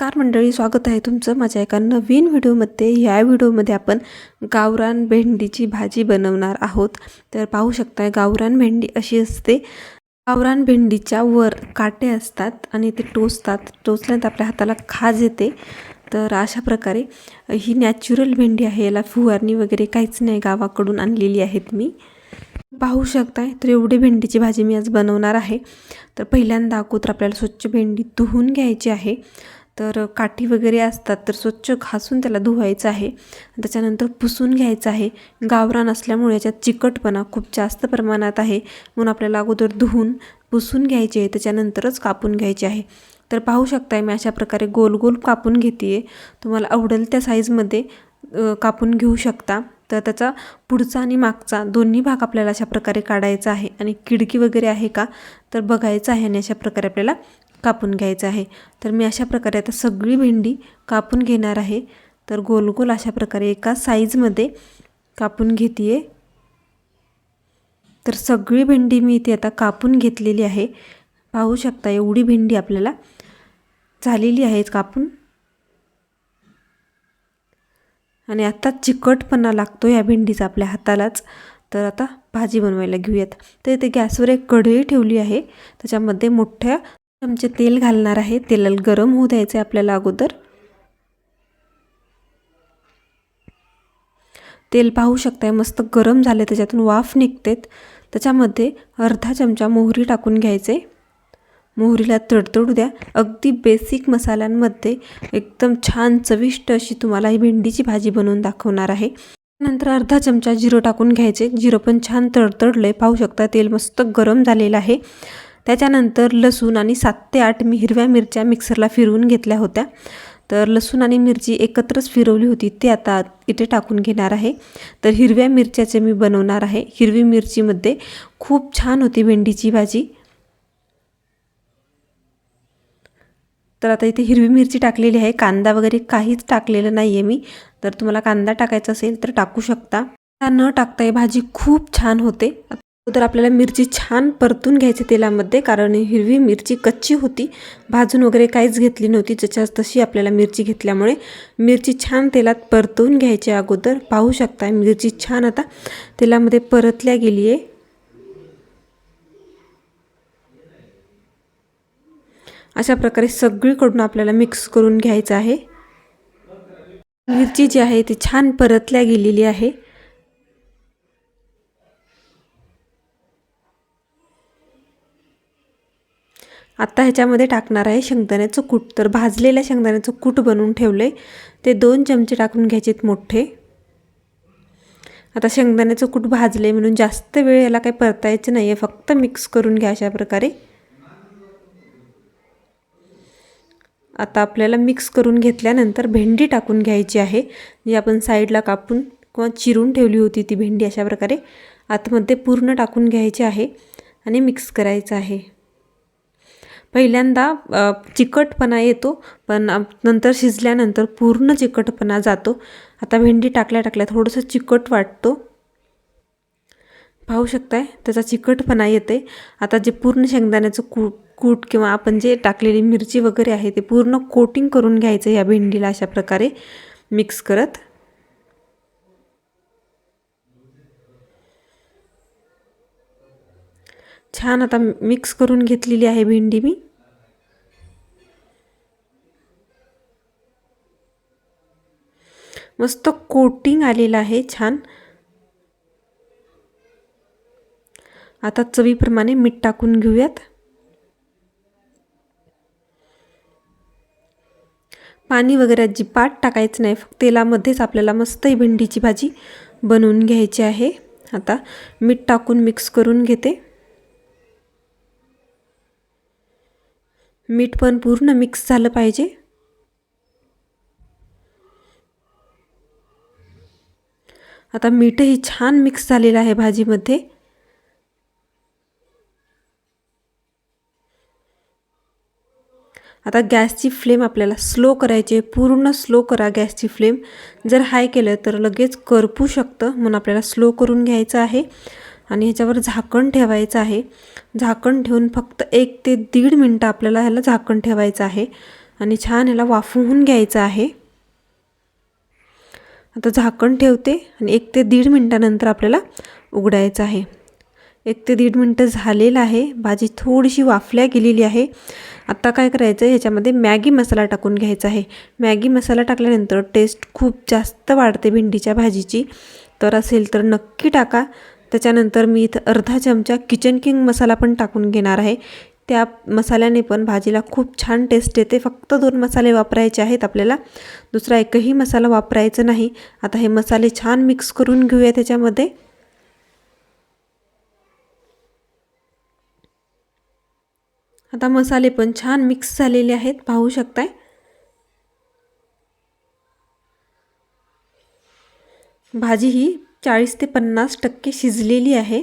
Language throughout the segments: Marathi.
नमस्कार मंडळी स्वागत आहे तुमचं माझ्या एका नवीन व्हिडिओमध्ये. ह्या व्हिडिओमध्ये आपण गावरान भेंडीची भाजी बनवणार आहोत. तर पाहू शकता गावरान भेंडी अशी असते. गावरान भेंडीच्या वर काटे असतात आणि ते टोचतात. टोचल्यानंतर आपल्या हाताला खाज येते. तर अशा प्रकारे ही नॅचरल भेंडी आहे. याला फुवारणी वगैरे काहीच नाही गावाकडून आणलेली आहेत मी. पाहू शकताय तर एवढी भेंडीची भाजी मी आज बनवणार आहे. तर पहिल्यांदा अगोदर आपल्याला स्वच्छ भेंडी धुवून घ्यायची आहे. तर काठी वगैरे असतात तर स्वच्छ घासून त्याला धुवायचं आहे. त्याच्यानंतर पुसून घ्यायचं आहे. गावरान असल्यामुळे याच्यात चिकटपणा खूप जास्त प्रमाणात आहे. म्हणून आपल्याला अगोदर धुवून पुसून घ्यायचे आहे. त्याच्यानंतरच कापून घ्यायचे आहे. तर पाहू शकताय मी अशा प्रकारे गोल गोल कापून घेते आहे तुम्हाला आवडेल त्या साईजमध्ये कापून घेऊ शकता. तर त्याचा पुढचा आणि मागचा दोन्ही भाग आपल्याला अशा प्रकारे काढायचा आहे. आणि किडकी वगैरे आहे का? तर बघायचं आहे आणि अशा प्रकारे आपल्याला कापून घ्यायचं आहे. तर मी अशा प्रकारे आता सगळी भेंडी कापून घेणार आहे. तर गोल गोल अशा प्रकारे एका साईजमध्ये कापून घेते आहे तर सगळी भेंडी मी इथे आता कापून घेतलेली आहे. पाहू शकता एवढी भेंडी आपल्याला झालेली आहे कापून. आणि आत्ता चिकटपणा लागतो या भेंडीचा आपल्या हातालाच. तर आता भाजी बनवायला घेऊयात. तर इथे गॅसवर एक कढई ठेवली आहे. त्याच्यामध्ये मोठ्या चमचे तेल घालणार आहे. तेलाला गरम होऊ द्यायचं आहे आपल्याला अगोदर. तेल पाहू शकताय मस्त गरम झाले त्याच्यातून वाफ निघतेत त्याच्यामध्ये अर्धा चमचा मोहरी टाकून घ्यायचे. मोहरीला तडतडू द्या. अगदी बेसिक मसाल्यांमध्ये एकदम छान चविष्ट अशी तुम्हाला ही भेंडीची भाजी बनवून दाखवणार आहे. नंतर अर्धा चमचा जिरं टाकून घ्यायचे. जिरं पण छान तडतडलं पाहू शकता तेल मस्त गरम झालेलं आहे. त्याच्यानंतर लसूण आणि सात ते आठ मी हिरव्या मिरच्या मिक्सरला फिरवून घेतल्या होत्या. तर लसूण आणि मिरची एकत्रच फिरवली होती ते आता इथे टाकून घेणार आहे. तर हिरव्या मिरच्याचे मी बनवणार आहे. हिरवी मिरचीमध्ये खूप छान होती भेंडीची भाजी. तर आता इथे हिरवी मिरची टाकलेली आहे. कांदा वगैरे काहीच टाकलेलं नाही आहे मी. तर तुम्हाला कांदा टाकायचा असेल तर टाकू शकता. न टाकता ही भाजी खूप छान होते. तर आपल्याला मिरची छान परतून घ्यायची तेलामध्ये कारण हिरवी मिरची कच्ची होती. भाजून वगैरे काहीच घेतली नव्हती ज्याच्या तशी आपल्याला मिरची घेतल्यामुळे मिरची छान तेलात परतून घ्यायची अगोदर. पाहू शकता मिरची छान आता तेलामध्ये परतल्या गेली आहे अशा प्रकारे सगळीकडून आपल्याला मिक्स करून घ्यायचं आहे. मिरची जी आहे ती छान परतल्या गेलेली आहे. आता ह्याच्यामध्ये टाकणार आहे शेंगदाण्याचं कूट तर भाजलेल्या शेंगदाण्याचं कूट बनवून ठेवलं आहे ते दोन चमचे टाकून घ्यायचेत मोठे. आता शेंगदाण्याचं कूट भाजले म्हणून जास्त वेळ याला काही परतायचं नाही आहे फक्त मिक्स करून घ्या अशा प्रकारे. आता आपल्याला मिक्स करून घेतल्यानंतर भेंडी टाकून घ्यायची आहे. जी आपण साईडला कापून किंवा चिरून ठेवली होती ती भेंडी अशा प्रकारे आतमध्ये पूर्ण टाकून घ्यायची आहे आणि मिक्स करायचं आहे. पहिल्यांदा चिकटपणा येतो पण नंतर शिजल्यानंतर पूर्ण चिकटपणा जातो. आता भेंडी टाकल्या टाकल्या थोडंसं चिकट वाटतो. पाहू शकताय त्याचा चिकटपणा येते आता जे पूर्ण शेंगदाण्याचं कूट कूट किंवा आपण जे टाकलेली मिरची वगैरे आहे ते पूर्ण कोटिंग करून घ्यायचं या भेंडीला अशा प्रकारे मिक्स करत. छान आता मिक्स करून घेतलेली आहे भेंडी मी. मस्त कोटिंग आलेलं आहे छान. आता चवीप्रमाणे मीठ टाकून घेऊयात. पाणी वगैरे अजिबात टाकायचं नाही फक्त तेलामध्येच आपल्याला मस्त ही भेंडीची भाजी बनवून घ्यायची आहे. आता मीठ टाकून मिक्स करून घेते. मीठ पण पूर्ण मिक्स झालं पाहिजे. आता मीठही छान मिक्स झालेलं आहे भाजीमध्ये. आता गॅसची फ्लेम आपल्याला स्लो करायची आहे पूर्ण स्लो करा गॅसची फ्लेम. जर हाय केलं तर लगेच करपू शकतं म्हणून आपल्याला स्लो करून घ्यायचं आहे. आणि ह्याच्यावर झाकण ठेवायचं आहे. झाकण ठेवून फक्त एक ते दीड मिनटं आपल्याला ह्याला झाकण ठेवायचं आहे. आणि छान ह्याला वाफवून घ्यायचं आहे. आता झाकण ठेवते आणि एक ते दीड मिनटानंतर आपल्याला उघडायचं आहे. एक ते दीड मिनटं झालेलं आहे. भाजी थोडीशी वाफल्या गेलेली आहे. आता काय करायचं आहे ह्याच्यामध्ये मॅगी मसाला टाकून घ्यायचा आहे. मॅगी मसाला टाकल्यानंतर टेस्ट खूप जास्त वाढते भेंडीच्या भाजीची. तर असेल तर नक्की टाका. त्याच्यानंतर मी इथं अर्धा चमचा किचन किंग मसाला पण टाकून घेणार आहे. त्या मसाल्याने पण भाजीला खूप छान टेस्ट येते. फक्त दोन मसाले वापरायचे आहेत आपल्याला. दुसरा एकही मसाला वापरायचा नाही. आता हे मसाले छान मिक्स करून घेऊया त्याच्यामध्ये. आता मसाले पण छान मिक्स झालेले आहेत. पाहू शकताय? भाजी ही चाळीस ते पन्नास टक्के शिजलेली आहे.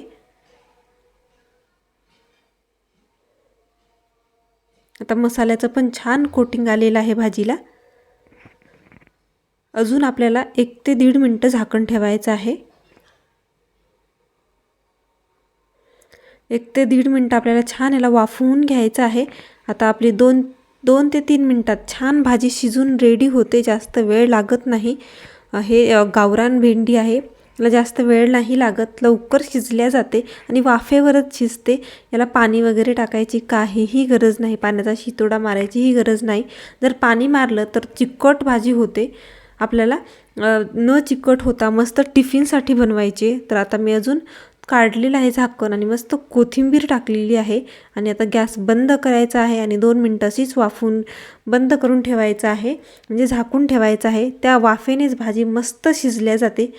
आता मसाल्याचं पण छान कोटिंग आलेलं आहे भाजीला. अजून आपल्याला एक ते दीड मिनटं झाकण ठेवायचं आहे. एक ते दीड मिनटं आपल्याला छान याला वाफवून घ्यायचं आहे. आता आपली दोन दोन ते तीन मिनटात छान भाजी शिजून रेडी होते. जास्त वेळ लागत नाही. हे गावरान भेंडी आहे. याला जास्त वेळ नाही लागत. लवकर शिजल्या जाते आणि वाफेवरच शिजते. याला पाणी वगैरे टाकायची काहीही गरज नाही. पाण्याचा शितोडा मारायचीही गरज नाही. जर पाणी मारलं तर चिकट भाजी होते. आपल्याला न चिकट होता मस्त टिफिनसाठी बनवायचे. तर आता मी अजून काढलेलं आहे झाकण आणि मस्त कोथिंबीर टाकलेली आहे आणि आता गॅस बंद करायचा आहे आणि दोन मिनटं अशीच वाफून बंद करून ठेवायचं आहे. म्हणजे झाकून ठेवायचं आहे. त्या वाफेनेच भाजी मस्त शिजल्या जाते.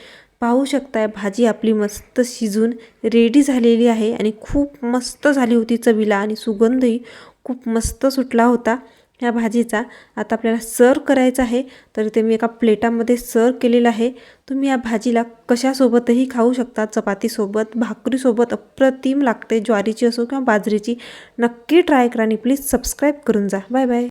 पाहू शकताय भाजी आपली मस्त शिजून रेडी झालेली आहे आणि खूप मस्त झाली होती चवीला आणि सुगंधही खूप मस्त सुटला होता ह्या भाजीचा. आता आपल्याला सर्व करायचा आहे तर ते मी एका प्लेटामध्ये सर्व केलेलं आहे. तुम्ही या भाजीला कशासोबतही खाऊ शकता चपातीसोबत भाकरीसोबत अप्रतिम लागते ज्वारीची असो किंवा बाजरीची. नक्की ट्राय करा आणि प्लीज सबस्क्राईब करून जा. Bye bye